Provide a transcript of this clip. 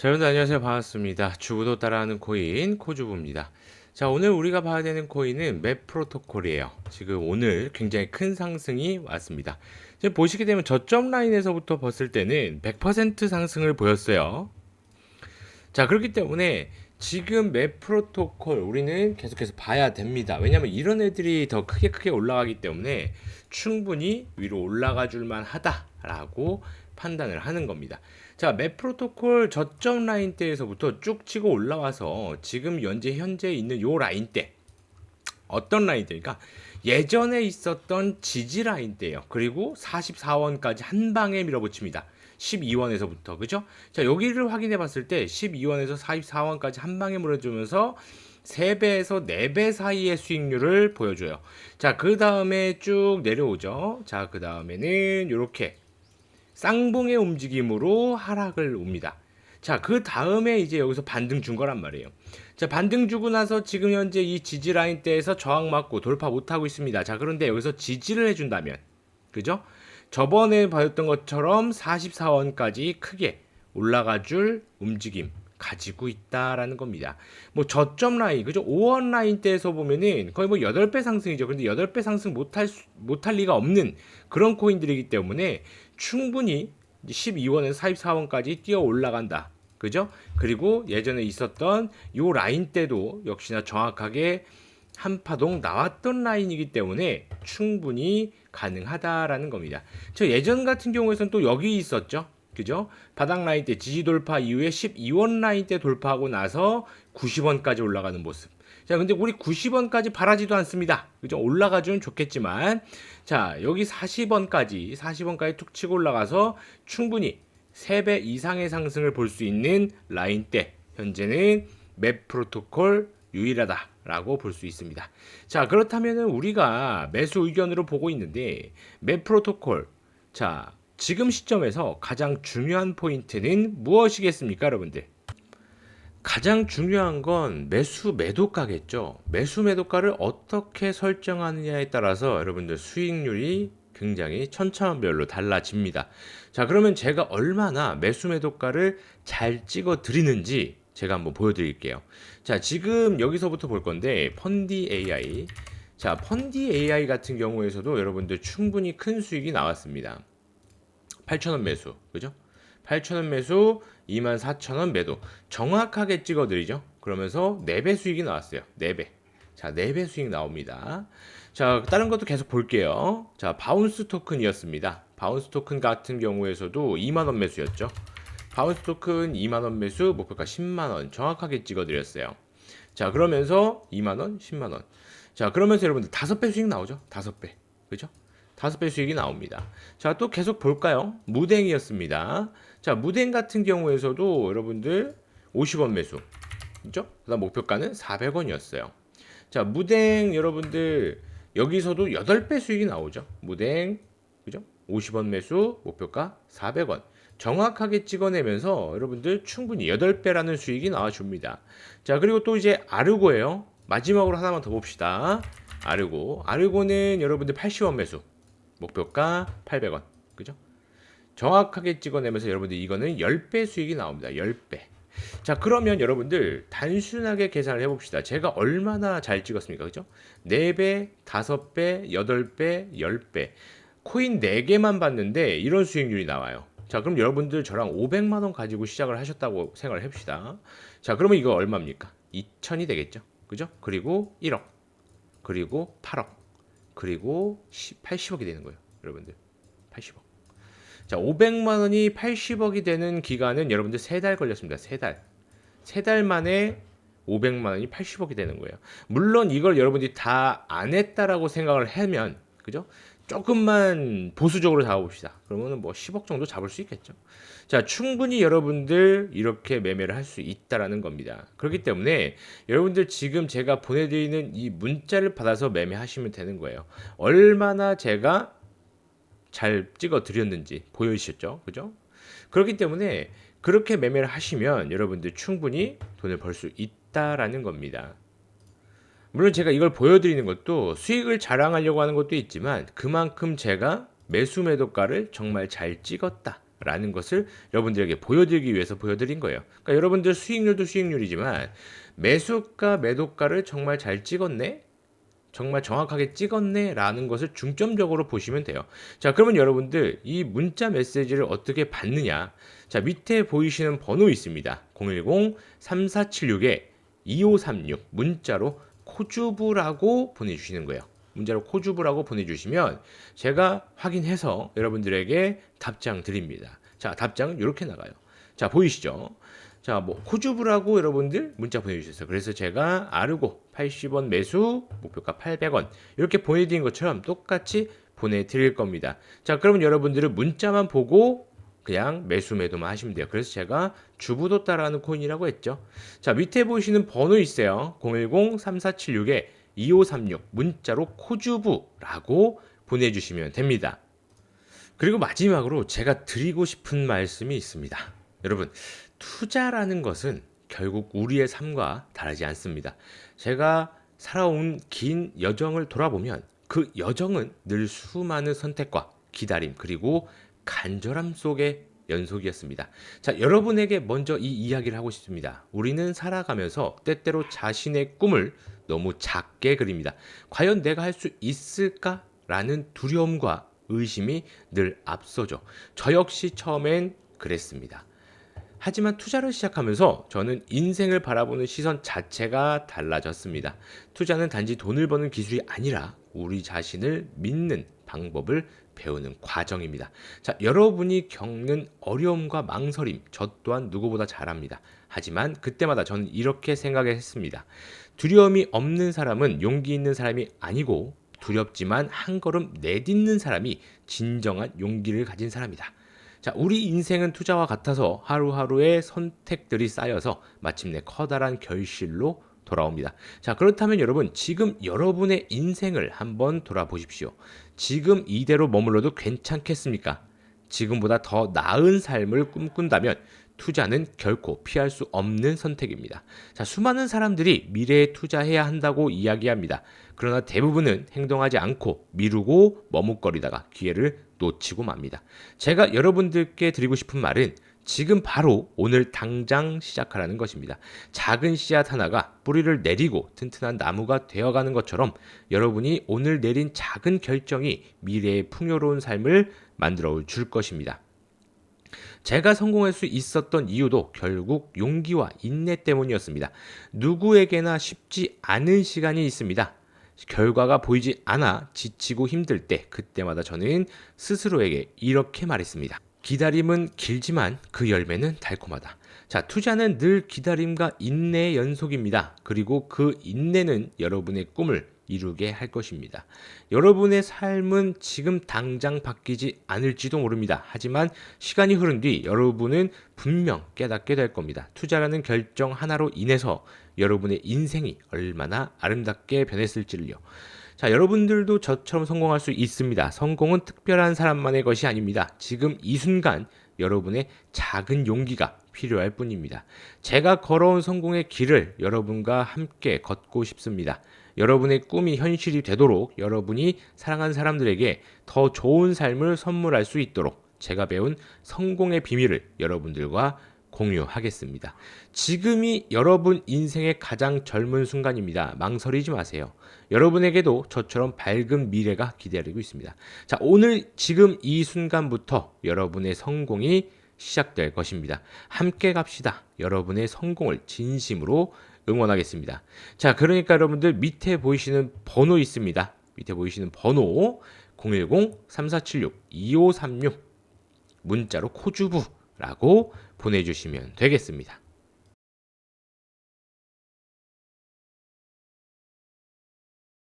자, 여러분들 안녕하세요. 반갑습니다. 주부도 따라하는 코인 코주부입니다. 자, 오늘 우리가 봐야 되는 코인은 맵 프로토콜이에요. 지금 오늘 굉장히 큰 상승이 왔습니다. 지금 보시게 되면 저점 라인에서부터 봤을 때는 100% 상승을 보였어요. 자, 그렇기 때문에 지금 맵 프로토콜 우리는 계속해서 봐야 됩니다. 왜냐하면 이런 애들이 더 크게 크게 올라가기 때문에 충분히 위로 올라가 줄만 하다라고 판단을 하는 겁니다. 자, 맵 프로토콜 저점 라인대에서부터 쭉 치고 올라와서 지금 현재 현재 있는 요 라인대 어떤 라인대니까 예전에 있었던 지지 라인대예요. 그리고 44원까지 한 방에 밀어붙입니다. 12원에서부터 그죠? 자 여기를 확인해 봤을 때 12원에서 44원까지 한 방에 물어주면서 3배에서 4배 사이의 수익률을 보여줘요. 자, 그 다음에 쭉 내려오죠. 자, 그 다음에는 이렇게 쌍봉의 움직임으로 하락을 옵니다. 자, 그 다음에 이제 여기서 반등 준 거란 말이에요. 자, 반등 주고 나서 지금 현재 이 지지 라인 대에서 저항 맞고 돌파 못 하고 있습니다. 자, 그런데 여기서 지지를 해 준다면, 그죠? 저번에 봤던 것처럼 44원까지 크게 올라가 줄 움직임 가지고 있다라는 겁니다. 뭐 저점 라인, 그죠? 5원 라인 대에서 보면은 거의 뭐 8배 상승이죠. 근데 8배 상승 못할, 수, 못할 리가 없는 그런 코인들이기 때문에 충분히 12원에서 44원까지 뛰어 올라간다. 그죠? 그리고 예전에 있었던 요 라인 때도 역시나 정확하게 한파동 나왔던 라인이기 때문에 충분히 가능하다라는 겁니다. 저 예전 같은 경우에는 또 여기 있었죠. 그죠? 바닥 라인 때 지지 돌파 이후에 12원 라인 때 돌파하고 나서 90원까지 올라가는 모습. 자, 근데 우리 90원까지 바라지도 않습니다. 그죠? 올라가주면 좋겠지만, 자, 여기 40원까지, 40원까지 툭 치고 올라가서 충분히 3배 이상의 상승을 볼 수 있는 라인 때, 현재는 맵 프로토콜 유일하다 라고 볼 수 있습니다. 자, 그렇다면 우리가 매수 의견으로 보고 있는데, 맵 프로토콜, 자, 지금 시점에서 가장 중요한 포인트는 무엇이겠습니까, 여러분들? 가장 중요한 건 매수 매도가겠죠. 매수 매도가를 어떻게 설정하느냐에 따라서 여러분들 수익률이 굉장히 천차만별로 달라집니다. 자, 그러면 제가 얼마나 매수 매도가를 잘 찍어 드리는지 제가 한번 보여드릴게요. 자, 지금 여기서부터 볼 건데 펀디 AI. 자, 펀디 AI 같은 경우에서도 여러분들 충분히 큰 수익이 나왔습니다. 8,000원 매수, 그죠? 8,000원 매수, 24,000원 매도. 정확하게 찍어드리죠. 그러면서 4배 수익이 나왔어요. 4배. 자, 4배 수익 나옵니다. 자, 다른 것도 계속 볼게요. 자, 바운스 토큰이었습니다. 바운스 토큰 같은 경우에서도 2만원 매수였죠. 바운스 토큰 2만원 매수, 목표가 10만원 정확하게 찍어드렸어요. 자, 그러면서 2만원, 10만원. 자, 그러면서 여러분들 5배 수익 나오죠? 5배. 그죠? 5배 수익이 나옵니다. 자, 또 계속 볼까요? 무댕이었습니다. 자, 무댕 같은 경우에서도 여러분들 50원 매수. 그죠? 그 다음 목표가는 400원이었어요. 자, 무댕 여러분들 여기서도 8배 수익이 나오죠. 무댕. 그죠? 50원 매수, 목표가 400원. 정확하게 찍어내면서 여러분들 충분히 8배라는 수익이 나와줍니다. 자, 그리고 또 이제 아르고예요. 마지막으로 하나만 더 봅시다. 아르고. 아르고는 여러분들 80원 매수. 목표가 800원. 그죠? 정확하게 찍어내면서 여러분들 이거는 10배 수익이 나옵니다. 10배. 자, 그러면 여러분들 단순하게 계산을 해봅시다. 제가 얼마나 잘 찍었습니까? 그죠? 4배, 5배, 8배, 10배. 코인 4개만 봤는데 이런 수익률이 나와요. 자, 그럼 여러분들 저랑 500만 원 가지고 시작을 하셨다고 생각을 해봅시다. 자, 그러면 이거 얼마입니까? 2천이 되겠죠? 그죠? 그리고 1억. 그리고 8억. 그리고 80억이 되는 거예요. 여러분들. 80억. 자, 500만 원이 80억이 되는 기간은 여러분들 3달 걸렸습니다. 3달. 3달 만에 500만 원이 80억이 되는 거예요. 물론 이걸 여러분들이 다 안 했다라고 생각을 하면 그죠? 조금만 보수적으로 잡아봅시다. 그러면 뭐 10억 정도 잡을 수 있겠죠. 자, 충분히 여러분들 이렇게 매매를 할 수 있다라는 겁니다. 그렇기 때문에 여러분들 지금 제가 보내드리는 이 문자를 받아서 매매하시면 되는 거예요. 얼마나 제가 잘 찍어 드렸는지 보여주셨죠? 그죠? 그렇기 때문에 그렇게 매매를 하시면 여러분들 충분히 돈을 벌 수 있다라는 겁니다. 물론 제가 이걸 보여드리는 것도 수익을 자랑하려고 하는 것도 있지만 그만큼 제가 매수 매도가를 정말 잘 찍었다 라는 것을 여러분들에게 보여드리기 위해서 보여드린 거예요. 그러니까 여러분들 수익률도 수익률이지만 매수가 매도가를 정말 잘 찍었네? 정말 정확하게 찍었네? 라는 것을 중점적으로 보시면 돼요. 자, 그러면 여러분들 이 문자 메시지를 어떻게 받느냐? 자, 밑에 보이시는 번호 있습니다. 010-3476-2536 문자로 코주부라고 보내주시는 거예요. 문자로 코주부라고 보내주시면 제가 확인해서 여러분들에게 답장 드립니다. 자, 답장 이렇게 나가요. 자, 보이시죠? 자, 뭐 코주부라고 여러분들 문자 보내주셨어요. 그래서 제가 아르고 80원 매수, 목표가 800원 이렇게 보내드린 것처럼 똑같이 보내드릴 겁니다. 자, 그러면 여러분들은 문자만 보고 그냥 매수 매도만 하시면 돼요. 그래서 제가 주부도 따라하는 코인이라고 했죠. 자, 밑에 보이시는 번호 있어요. 010-3476-2536 문자로 코주부라고 보내주시면 됩니다. 그리고 마지막으로 제가 드리고 싶은 말씀이 있습니다. 여러분, 투자라는 것은 결국 우리의 삶과 다르지 않습니다. 제가 살아온 긴 여정을 돌아보면 그 여정은 늘 수많은 선택과 기다림 그리고 간절함 속의 연속이었습니다. 자, 여러분에게 먼저 이 이야기를 하고 싶습니다. 우리는 살아가면서 때때로 자신의 꿈을 너무 작게 그립니다. 과연 내가 할 수 있을까? 라는 두려움과 의심이 늘 앞서죠. 저 역시 처음엔 그랬습니다. 하지만 투자를 시작하면서 저는 인생을 바라보는 시선 자체가 달라졌습니다. 투자는 단지 돈을 버는 기술이 아니라 우리 자신을 믿는 방법을 배우는 과정입니다. 자, 여러분이 겪는 어려움과 망설임, 저 또한 누구보다 잘합니다. 하지만 그때마다 저는 이렇게 생각했습니다. 두려움이 없는 사람은 용기 있는 사람이 아니고 두렵지만 한 걸음 내딛는 사람이 진정한 용기를 가진 사람이다. 자, 우리 인생은 투자와 같아서 하루하루의 선택들이 쌓여서 마침내 커다란 결실로 돌아옵니다. 자, 그렇다면 여러분, 지금 여러분의 인생을 한번 돌아보십시오. 지금 이대로 머물러도 괜찮겠습니까? 지금보다 더 나은 삶을 꿈꾼다면 투자는 결코 피할 수 없는 선택입니다. 자, 수많은 사람들이 미래에 투자해야 한다고 이야기합니다. 그러나 대부분은 행동하지 않고 미루고 머뭇거리다가 기회를 놓치고 맙니다. 제가 여러분들께 드리고 싶은 말은 지금 바로 오늘 당장 시작하라는 것입니다. 작은 씨앗 하나가 뿌리를 내리고 튼튼한 나무가 되어가는 것처럼 여러분이 오늘 내린 작은 결정이 미래의 풍요로운 삶을 만들어 줄 것입니다. 제가 성공할 수 있었던 이유도 결국 용기와 인내 때문이었습니다. 누구에게나 쉽지 않은 시간이 있습니다. 결과가 보이지 않아 지치고 힘들 때 그때마다 저는 스스로에게 이렇게 말했습니다. 기다림은 길지만 그 열매는 달콤하다. 자, 투자는 늘 기다림과 인내의 연속입니다. 그리고 그 인내는 여러분의 꿈을 이루게 할 것입니다. 여러분의 삶은 지금 당장 바뀌지 않을지도 모릅니다. 하지만 시간이 흐른 뒤 여러분은 분명 깨닫게 될 겁니다. 투자라는 결정 하나로 인해서 여러분의 인생이 얼마나 아름답게 변했을지를요. 자, 여러분들도 저처럼 성공할 수 있습니다. 성공은 특별한 사람만의 것이 아닙니다. 지금 이 순간 여러분의 작은 용기가 필요할 뿐입니다. 제가 걸어온 성공의 길을 여러분과 함께 걷고 싶습니다. 여러분의 꿈이 현실이 되도록 여러분이 사랑하는 사람들에게 더 좋은 삶을 선물할 수 있도록 제가 배운 성공의 비밀을 여러분들과 공유하겠습니다. 지금이 여러분 인생의 가장 젊은 순간입니다. 망설이지 마세요. 여러분에게도 저처럼 밝은 미래가 기다리고 있습니다. 자, 오늘 지금 이 순간부터 여러분의 성공이 시작될 것입니다. 함께 갑시다. 여러분의 성공을 진심으로 응원하겠습니다. 자, 그러니까 여러분들 밑에 보이시는 번호 있습니다. 밑에 보이시는 번호 010-3476-2536 문자로 코주부 라고 보내주시면 되겠습니다.